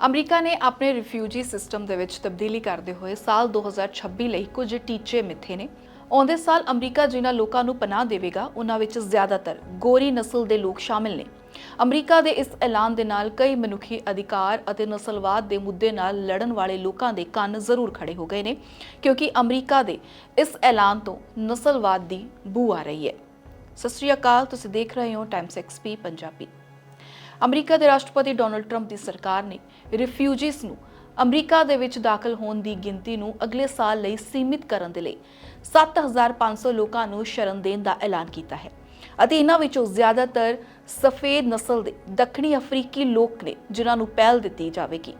America ਨੇ ਆਪਣੇ refugee system ਦੇ ਵਿੱਚ ਤਬਦੀਲੀ ਕਰਦੇ ਹੋਏ ਸਾਲ 2026 ਲਈ ਕੁਝ ਟੀਚੇ ਮਿੱਥੇ ਨੇ। ਆਉਂਦੇ ਸਾਲ ਅਮਰੀਕਾ ਜਿਨ੍ਹਾਂ ਲੋਕਾਂ ਨੂੰ ਪਨਾਹ ਦੇਵੇਗਾ, ਉਹਨਾਂ ਵਿੱਚ ਜ਼ਿਆਦਾਤਰ ਗੋਰੀ ਨਸਲ ਦੇ ਲੋਕ ਸ਼ਾਮਿਲ ਨੇ। ਅਮਰੀਕਾ ਦੇ ਇਸ ਐਲਾਨ ਦੇ ਨਾਲ ਕਈ ਮਨੁੱਖੀ ਅਧਿਕਾਰ ਅਤੇ ਨਸਲਵਾਦ ਦੇ ਮੁੱਦੇ ਨਾਲ ਲੜਨ ਵਾਲੇ ਲੋਕਾਂ ਦੇ ਕੰਨ ਜ਼ਰੂਰ ਖੜੇ ਹੋ ਗਏ ਨੇ, ਕਿਉਂਕਿ ਅਮਰੀਕਾ ਦੇ ਇਸ ਐਲਾਨ ਤੋਂ ਨਸਲਵਾਦ ਦੀ ਬੂ ਆ ਰਹੀ ਹੈ। ਸਤਿ ਸ਼੍ਰੀ ਅਕਾਲ, ਤੁਸੀਂ ਦੇਖ ਰਹੇ ਹੋ ਟਾਈਮਸ ਐਕਸਪੀ ਪੰਜਾਬੀ। ਅਮਰੀਕਾ ਦੇ ਰਾਸ਼ਟਰਪਤੀ ਡੋਨਲਡ ਟਰੰਪ ਦੀ ਸਰਕਾਰ ਨੇ ਰਿਫਿਊਜੀਸ ਨੂੰ ਅਮਰੀਕਾ ਦੇ ਵਿੱਚ ਦਾਖਲ ਹੋਣ ਦੀ ਗਿਣਤੀ ਨੂੰ ਅਗਲੇ ਸਾਲ ਲਈ ਸੀਮਿਤ ਕਰਨ ਦੇ ਲਈ 7500 ਲੋਕਾਂ ਨੂੰ ਸ਼ਰਨ ਦੇਣ ਦਾ ਐਲਾਨ ਕੀਤਾ ਹੈ। ਅਤੇ ਇਹਨਾਂ ਵਿੱਚੋਂ ਜ਼ਿਆਦਾਤਰ ਸਫੇਦ ਨਸਲ ਦੇ ਦੱਖਣੀ ਅਫਰੀਕੀ ਲੋਕ ਨੇ, ਜਿਨ੍ਹਾਂ ਨੂੰ ਪਹਿਲ ਦਿੱਤੀ ਜਾਵੇਗੀ।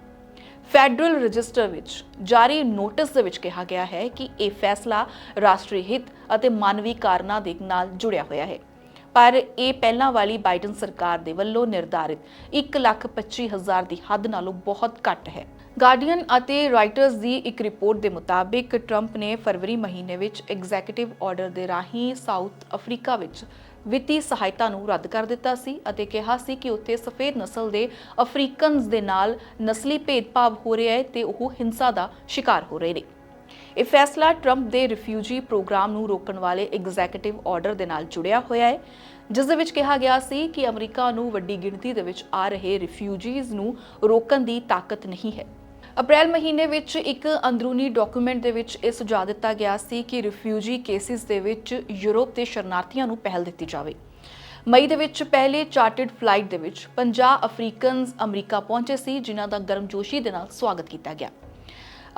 ਫੈਡਰਲ ਰਜਿਸਟਰ ਵਿੱਚ ਜਾਰੀ ਨੋਟਿਸ ਦੇ ਵਿੱਚ ਕਿਹਾ ਗਿਆ ਹੈ ਕਿ ਇਹ ਫੈਸਲਾ ਰਾਸ਼ਟਰੀ ਹਿੱਤ ਅਤੇ ਮਾਨਵੀ ਕਾਰਨਾਂ ਦੇ ਨਾਲ ਜੁੜਿਆ ਹੋਇਆ ਹੈ। ਪਰ ਇਹ ਪਹਿਲਾਂ ਵਾਲੀ ਬਾਈਡਨ ਸਰਕਾਰ ਦੇ ਵੱਲੋਂ ਨਿਰਧਾਰਿਤ 1,25,000 ਦੀ ਹੱਦ ਨਾਲੋਂ ਬਹੁਤ ਘੱਟ ਹੈ। ਗਾਰਡੀਅਨ ਅਤੇ ਰਾਈਟਰਸ ਦੀ ਇੱਕ ਰਿਪੋਰਟ ਦੇ ਮੁਤਾਬਿਕ ਟਰੰਪ ਨੇ ਫਰਵਰੀ ਮਹੀਨੇ ਵਿੱਚ ਐਗਜ਼ੀਕਿਊਟਿਵ ਆਰਡਰ ਦੇ ਰਾਹੀਂ ਸਾਊਥ ਅਫਰੀਕਾ ਵਿੱਚ ਵਿੱਤੀ ਸਹਾਇਤਾ ਨੂੰ ਰੱਦ ਕਰ ਦਿੱਤਾ ਸੀ ਅਤੇ ਕਿਹਾ ਸੀ ਕਿ ਉੱਥੇ ਸਫੇਦ ਨਸਲ ਦੇ ਅਫਰੀਕਨਸ ਦੇ ਨਾਲ ਨਸਲੀ ਭੇਦਭਾਵ ਹੋ ਰਿਹਾ ਹੈ ਤੇ ਉਹ ਹਿੰਸਾ ਦਾ ਸ਼ਿਕਾਰ ਹੋ ਰਹੇ ਨੇ। ਇਹ ਫੈਸਲਾ ਟਰੰਪ ਦੇ ਰਿਫਿਊਜੀ ਪ੍ਰੋਗਰਾਮ ਨੂੰ ਰੋਕਣ ਵਾਲੇ ਐਗਜ਼ੀਕਿਊਟਿਵ ਆਰਡਰ ਦੇ ਨਾਲ ਜੁੜਿਆ ਹੋਇਆ ਹੈ। ਜਿਸ ਦੇ ਵਿੱਚ ਕਿਹਾ ਗਿਆ ਸੀ ਕਿ ਅਮਰੀਕਾ ਨੂੰ ਵੱਡੀ ਗਿਣਤੀ ਦੇ ਵਿੱਚ ਆ ਰਹੇ ਰਿਫਿਊਜੀਜ਼ ਨੂੰ ਰੋਕਣ ਦੀ ਤਾਕਤ ਨਹੀਂ ਹੈ। ਅਪ੍ਰੈਲ ਮਹੀਨੇ ਵਿੱਚ ਇੱਕ ਅੰਦਰੂਨੀ ਡਾਕੂਮੈਂਟ ਦੇ ਵਿੱਚ ਇਹ ਸੁਝਾਅ ਦਿੱਤਾ ਗਿਆ ਸੀ ਕਿ ਰਿਫਿਊਜੀ ਕੇਸਿਸ ਦੇ ਵਿੱਚ ਯੂਰਪ ਦੇ ਸ਼ਰਨਾਰਥੀਆਂ ਨੂੰ ਪਹਿਲ ਦਿੱਤੀ ਜਾਵੇ। ਮਈ ਦੇ ਵਿੱਚ ਪਹਿਲੇ ਚਾਰਟਰਡ ਫਲਾਈਟ ਦੇ ਵਿੱਚ 50 ਅਫਰੀਕਨਸ ਅਮਰੀਕਾ ਪਹੁੰਚੇ ਸੀ, ਜਿਨ੍ਹਾਂ ਦਾ ਗਰਮਜੋਸ਼ੀ ਦੇ ਨਾਲ ਸਵਾਗਤ ਕੀਤਾ ਗਿਆ।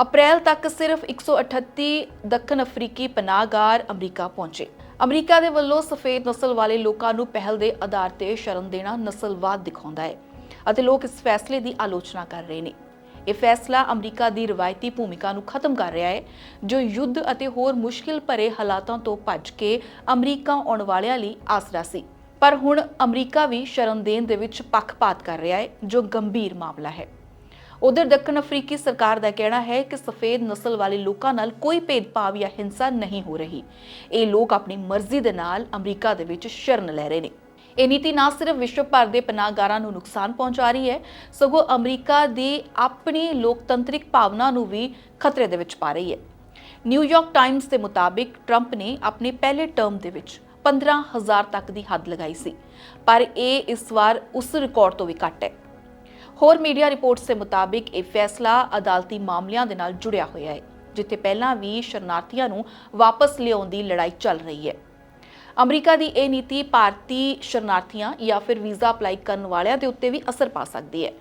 ਅਪ੍ਰੈਲ ਤੱਕ ਸਿਰਫ 138 ਦੱਖਣ ਅਫਰੀਕੀ ਪਨਾਹਗਾਰ ਅਮਰੀਕਾ ਪਹੁੰਚੇ। ਅਮਰੀਕਾ ਦੇ ਵੱਲੋਂ ਸਫੇਦ ਨਸਲ ਵਾਲੇ ਲੋਕਾਂ ਨੂੰ ਪਹਿਲ ਦੇ ਆਧਾਰ ਤੇ ਸ਼ਰਨ ਦੇਣਾ ਨਸਲਵਾਦ ਦਿਖਾਉਂਦਾ ਹੈ ਅਤੇ ਲੋਕ ਇਸ ਫੈਸਲੇ ਦੀ ਆਲੋਚਨਾ ਕਰ ਰਹੇ ਨੇ। ਇਹ ਫੈਸਲਾ ਅਮਰੀਕਾ ਦੀ ਰਵਾਇਤੀ ਭੂਮਿਕਾ ਨੂੰ ਖਤਮ ਕਰ ਰਿਹਾ ਹੈ, ਜੋ ਯੁੱਧ ਅਤੇ ਹੋਰ ਮੁਸ਼ਕਿਲ ਭਰੇ ਹਾਲਾਤਾਂ ਤੋਂ ਭੱਜ ਕੇ ਅਮਰੀਕਾ ਆਉਣ ਵਾਲਿਆਂ ਲਈ ਆਸਰਾ ਸੀ। ਪਰ ਹੁਣ ਅਮਰੀਕਾ ਵੀ ਸ਼ਰਨ ਦੇਣ ਦੇ ਵਿੱਚ ਪੱਖਪਾਤ ਕਰ ਰਿਹਾ ਹੈ, ਜੋ ਗੰਭੀਰ ਮਾਮਲਾ ਹੈ। ਉਧਰ ਦੱਖਣ ਅਫਰੀਕੀ ਸਰਕਾਰ ਦਾ ਕਹਿਣਾ ਹੈ ਕਿ ਸਫੇਦ ਨਸਲ ਵਾਲੇ ਲੋਕਾਂ ਨਾਲ ਕੋਈ ਭੇਦਭਾਵ ਜਾਂ ਹਿੰਸਾ ਨਹੀਂ ਹੋ ਰਹੀ। ਇਹ ਲੋਕ ਆਪਣੀ ਮਰਜ਼ੀ ਦੇ ਨਾਲ ਅਮਰੀਕਾ ਦੇ ਵਿੱਚ ਸ਼ਰਨ ਲੈ ਰਹੇ ਨੇ। ਇਹ ਨੀਤੀ ਨਾ ਸਿਰਫ ਵਿਸ਼ਵ ਭਰ ਦੇ ਪਨਾਹਗਾਰਾਂ ਨੂੰ ਨੁਕਸਾਨ ਪਹੁੰਚਾ ਰਹੀ ਹੈ, ਸਗੋਂ ਅਮਰੀਕਾ ਦੀ ਆਪਣੀ ਲੋਕਤੰਤਰਿਕ ਭਾਵਨਾ ਨੂੰ ਵੀ ਖਤਰੇ ਦੇ ਵਿੱਚ ਪਾ ਰਹੀ ਹੈ। ਨਿਊਯਾਰਕ ਟਾਈਮਸ ਦੇ ਮੁਤਾਬਿਕ ਟਰੰਪ ਨੇ ਆਪਣੇ ਪਹਿਲੇ ਟਰਮ ਦੇ ਵਿੱਚ 15000 ਤੱਕ ਦੀ ਹੱਦ ਲਗਾਈ ਸੀ, ਪਰ ਇਹ ਇਸ ਵਾਰ ਉਸ ਰਿਕਾਰਡ ਤੋਂ ਵੀ ਘੱਟ ਹੈ। ਹੋਰ ਮੀਡੀਆ ਰਿਪੋਰਟਸ ਦੇ ਮੁਤਾਬਿਕ ਇਹ ਫੈਸਲਾ ਅਦਾਲਤੀ ਮਾਮਲਿਆਂ ਦੇ ਨਾਲ ਜੁੜਿਆ ਹੋਇਆ ਹੈ, ਜਿੱਥੇ ਪਹਿਲਾਂ ਵੀ ਸ਼ਰਨਾਰਥੀਆਂ ਨੂੰ ਵਾਪਸ ਲਿਆਉਣ ਦੀ ਲੜਾਈ ਚੱਲ ਰਹੀ ਹੈ। ਅਮਰੀਕਾ ਦੀ ਇਹ ਨੀਤੀ ਭਾਰਤੀ ਸ਼ਰਨਾਰਥੀਆਂ ਜਾਂ ਫਿਰ ਵੀਜ਼ਾ ਅਪਲਾਈ ਕਰਨ ਵਾਲਿਆਂ ਦੇ ਉੱਤੇ ਵੀ ਅਸਰ ਪਾ ਸਕਦੀ ਹੈ,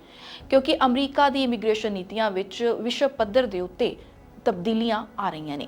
ਕਿਉਂਕਿ ਅਮਰੀਕਾ ਦੀ ਇਮੀਗ੍ਰੇਸ਼ਨ ਨੀਤੀਆਂ ਵਿੱਚ ਵਿਸ਼ਵ ਪੱਧਰ ਦੇ ਉੱਤੇ ਤਬਦੀਲੀਆਂ ਆ ਰਹੀਆਂ ਨੇ।